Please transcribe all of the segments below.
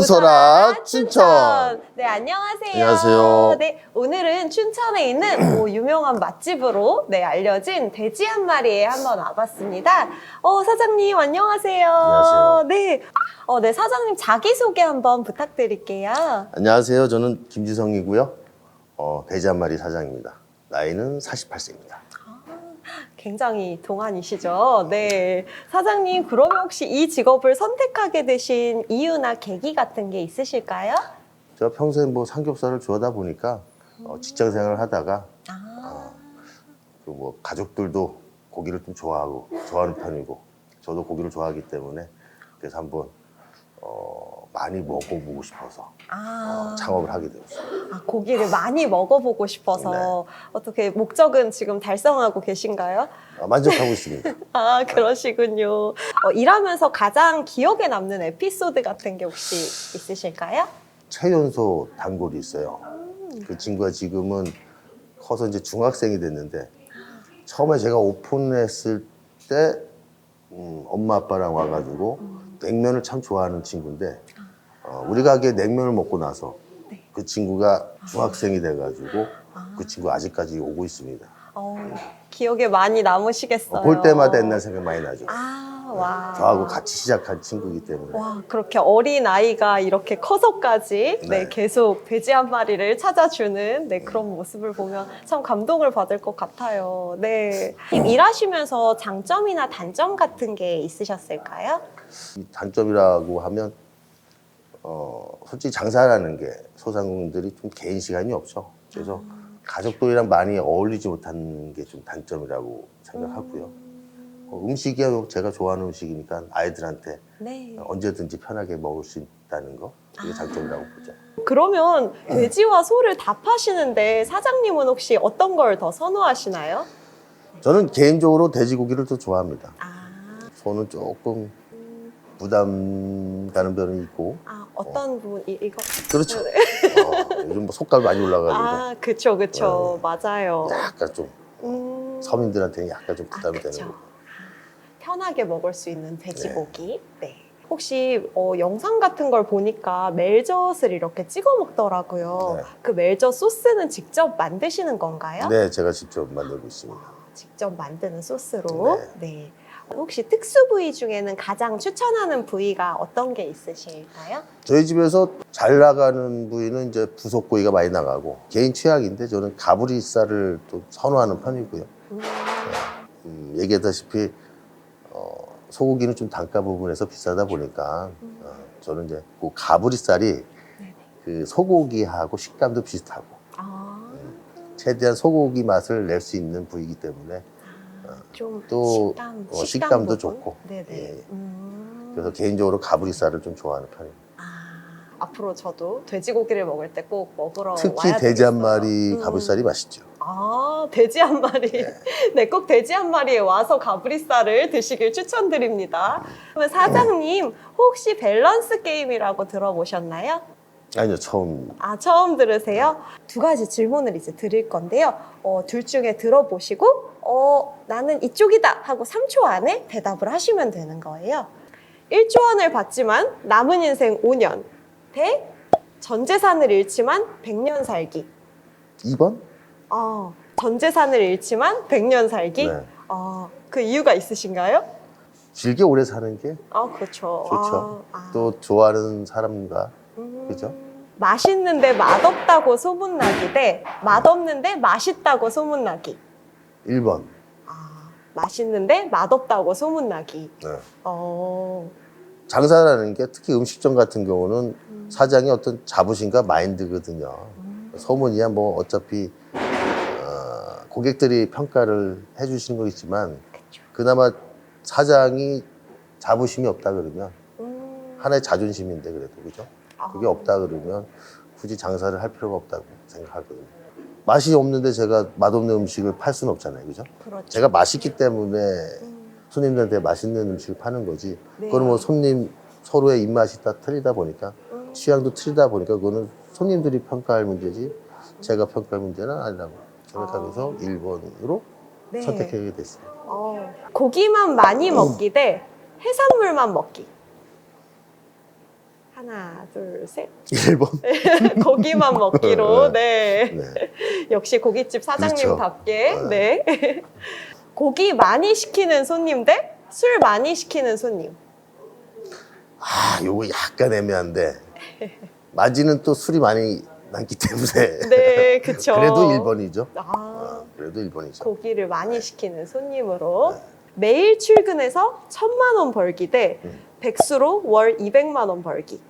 웃어라, 춘천. 네, 안녕하세요. 안녕하세요. 네, 오늘은 춘천에 있는 뭐 유명한 맛집으로 네, 알려진 돼지 한 마리에 한번 와봤습니다. 어, 사장님, 안녕하세요. 안녕하세요. 네. 어, 네, 사장님 자기 소개 한번 부탁드릴게요. 안녕하세요. 저는 김지성이고요. 어, 돼지 한 마리 사장입니다. 나이는 48세입니다. 굉장히 동안이시죠? 네. 사장님, 그러면 혹시 이 직업을 선택하게 되신 이유나 계기 같은 게 있으실까요? 제가 평소에 뭐 삼겹살을 좋아하다 보니까 어, 직장 생활을 하다가 아, 그뭐 가족들도 고기를 좀 좋아하고 좋아하는 편이고 저도 고기를 좋아하기 때문에 그래서 한번 어, 많이 먹어보고 싶어서 아. 어, 창업을 하게 되었어요. 아, 고기를 많이 먹어보고 싶어서 네. 어떻게 목적은 지금 달성하고 계신가요? 아, 만족하고 있습니다. 아 그러시군요. 어, 일하면서 가장 기억에 남는 에피소드 같은 게 혹시 있으실까요? 최연소 단골이 있어요. 그 친구가 지금은 커서 이제 중학생이 됐는데 처음에 제가 오픈했을 때 음, 엄마 아빠랑 와가지고 냉면을 참 좋아하는 친구인데 어, 우리 가게 냉면을 먹고 나서 네. 그 친구가 중학생이 돼가지고 그 친구 아직까지 오고 있습니다. 어, 기억에 많이 남으시겠어요. 어, 볼 때마다 옛날 생각 많이 나죠. 아 와. 저하고 같이 시작한 친구이기 때문에 와 그렇게 어린 아이가 이렇게 커서까지 네. 네. 계속 돼지 한 마리를 찾아주는 네, 그런 모습을 보면 참 감동을 받을 것 같아요. 네 일하시면서 장점이나 단점 같은 게 있으셨을까요? 이 단점이라고 하면 어 솔직히 장사라는 게 소상공인들이 좀 개인 시간이 없죠. 그래서 가족들이랑 많이 어울리지 못하는 게좀 단점이라고 생각하고요. 어, 음식이야 제가 좋아하는 음식이니까 아이들한테 네. 언제든지 편하게 먹을 수 있다는 거 이게 장점이라고 보죠. 그러면 돼지와 소를 다 파시는데 사장님은 혹시 어떤 걸 더 선호하시나요? 저는 개인적으로 돼지고기를 더 좋아합니다. 아, 소는 조금 부담 가는 면이 있고 아 어떤 부분 이, 이거 그렇죠. 어, 요즘 뭐 속값 많이 올라가지고 아 그쵸 그쵸 맞아요. 약간 좀 음, 서민들한테는 약간 좀 아, 부담이 그쵸. 되는 거. 편하게 먹을 수 있는 돼지고기. 네. 혹시 어, 영상 같은 걸 보니까 멜젓을 이렇게 찍어 먹더라고요. 네. 그 멜젓 소스는 직접 만드시는 건가요? 네, 제가 직접 만들고 있습니다. 직접 만드는 소스로. 네. 혹시 특수 부위 중에는 가장 추천하는 부위가 어떤 게 있으실까요? 저희 집에서 잘 나가는 부위는 이제 부속고기가 많이 나가고 개인 취향인데 저는 가브리살을 또 선호하는 편이고요. 음, 음, 얘기했다시피 어, 소고기는 좀 단가 부분에서 비싸다 보니까 어, 저는 이제 그 가브리살이. 그 소고기하고 식감도 비슷하고 아, 최대한 소고기 맛을 낼 수 있는 부위이기 때문에 좀 또, 식감, 어, 식감 도 부분? 좋고. 네네. 예. 음. 그래서 개인적으로 가브리살을 좀 좋아하는 편입니다. 아, 앞으로 저도 돼지고기를 먹을 때 꼭 먹으러 특히 와야 돼지 한 되겠어요. 마리 음. 가브리살이 맛있죠. 아, 돼지 한 마리. 네, 꼭 돼지 한 마리에 와서 가브리살을 드시길 추천드립니다. 그러면 사장님, 혹시 밸런스 게임이라고 들어보셨나요? 아니요, 처음. 아, 처음 들으세요? 두 가지 질문을 이제 드릴 건데요. 어, 둘 중에 들어보시고, 어, 나는 이쪽이다 하고 3초 안에 대답을 하시면 되는 거예요. 1조 원을 받지만 남은 인생 5년 대 전 재산을 잃지만 100년 살기. 2번? 어, 전 재산을 잃지만 100년 살기? 네. 어, 그 이유가 있으신가요? 길게 오래 사는 게또 아, 그렇죠. 좋죠. 아, 아. 좋아하는 사람과 음, 그죠? 맛있는데 맛없다고 소문나기 대 맛없는데 맛있다고 소문나기. 1번. 아, 맛있는데 맛없다고 소문나기. 네. 어, 장사라는 게 특히 음식점 같은 경우는 음. 사장의 어떤 자부심과 마인드거든요. 음. 소문이야 뭐 어차피 어, 고객들이 평가를 해주시는 거겠지만 그쵸. 그나마 사장이 자부심이 없다 그러면 음, 하나의 자존심인데 그래도 그죠? 아, 그게 없다 그러면 굳이 장사를 할 필요가 없다고 생각하거든요. 맛이 없는데 제가 맛없는 음식을 팔 수는 없잖아요, 그죠? 그렇죠. 제가 맛있기 때문에 음, 손님들한테 맛있는 음식을 파는 거지. 네. 그거는 뭐 손님 서로의 입맛이 다 틀리다 보니까 음, 취향도 틀리다 보니까 그거는 손님들이 평가할 문제지 제가 평가할 문제는 아니라고 생각하면서 아. 1번으로 네. 선택하게 됐어요. 어, 고기만 많이 먹기 대 해산물만 먹기. 하나, 둘, 셋. 1번. 고기만 먹기로. 네. 네. 역시 고깃집 사장님답게. 그렇죠. 네. 고기 많이 시키는 손님 대술 많이 시키는 손님. 아, 요거 약간 애매한데. 마지는 또 술이 많이 남기 때문에. 네, 그쵸. 그래도 1번이죠. 아, 어, 그래도 1번이죠. 고기를 많이 시키는 손님으로 매일 출근해서 천만 원 벌기 대 음. 백수로 월 200만 원 벌기.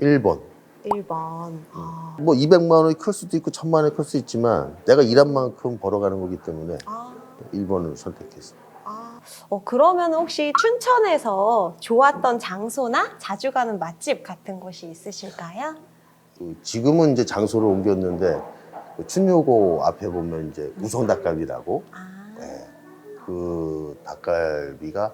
1번. 1번. 아, 뭐 200만 원이 클 수도 있고 1000만 원이 클 수 있지만 내가 일한 만큼 벌어가는 거기 때문에 아, 1번을 선택했어요. 아. 어, 그러면 혹시 춘천에서 좋았던 장소나 자주 가는 맛집 같은 곳이 있으실까요? 그 지금은 이제 장소를 옮겼는데 그 춘요고 앞에 보면 이제 우성 닭갈비라고 아, 네. 그 닭갈비가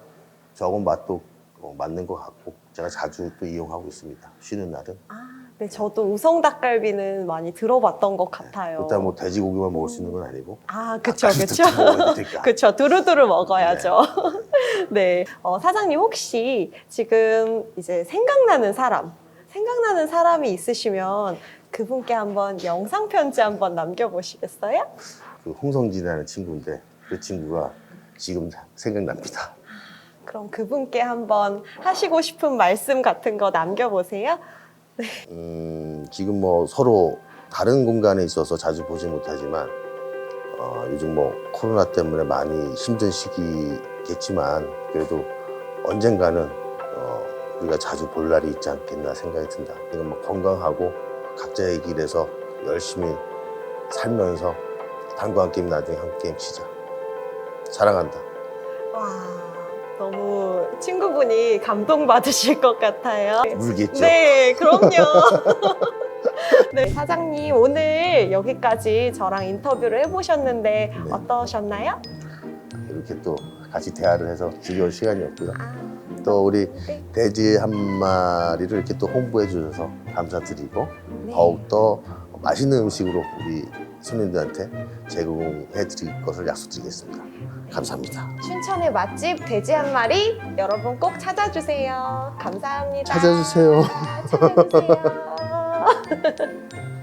저하고 맛도 어, 맞는 것 같고 제가 자주 또 이용하고 있습니다. 쉬는 날은. 아, 네, 저도 우성 닭갈비는 많이 들어봤던 것 같아요. 일단 뭐 돼지고기만 먹을 수 있는 건 아니고 아, 그쵸, 닭갈비도 그쵸. 좀 먹어야 되니까. 그쵸, 두루두루 먹어야죠. 네. 어, 사장님, 혹시 지금 이제 생각나는 사람, 생각나는 사람이 있으시면 그분께 한번 영상 편지 한번 남겨보시겠어요? 그 홍성진이라는 친구인데 그 친구가 지금 생각납니다. 그럼 그분께 한번 하시고 싶은 말씀 같은 거 남겨보세요. 음, 지금 뭐 서로 다른 공간에 있어서 자주 보지 못하지만 어, 요즘 뭐 코로나 때문에 많이 힘든 시기겠지만 그래도 언젠가는 어, 우리가 자주 볼 날이 있지 않겠나 생각이 든다. 이건 뭐 건강하고 각자의 길에서 열심히 살면서 당구 한 게임 나중에 한 게임 치자. 사랑한다. 와, 너무 친구분이 감동받으실 것 같아요. 울겠죠. 네, 그럼요. 네, 사장님 오늘 여기까지 저랑 인터뷰를 해보셨는데 어떠셨나요? 이렇게 또 같이 대화를 해서 즐거운 시간이었고요. 아, 또 우리 네. 돼지 한 마리를 이렇게 또 홍보해 주셔서 감사드리고 네. 더욱더 맛있는 음식으로 우리 손님들한테 제공해 드릴 것을 약속드리겠습니다. 감사합니다. 춘천의 맛집 돼지 한 마리 여러분 꼭 찾아주세요. 감사합니다. 찾아주세요. 찾아주세요.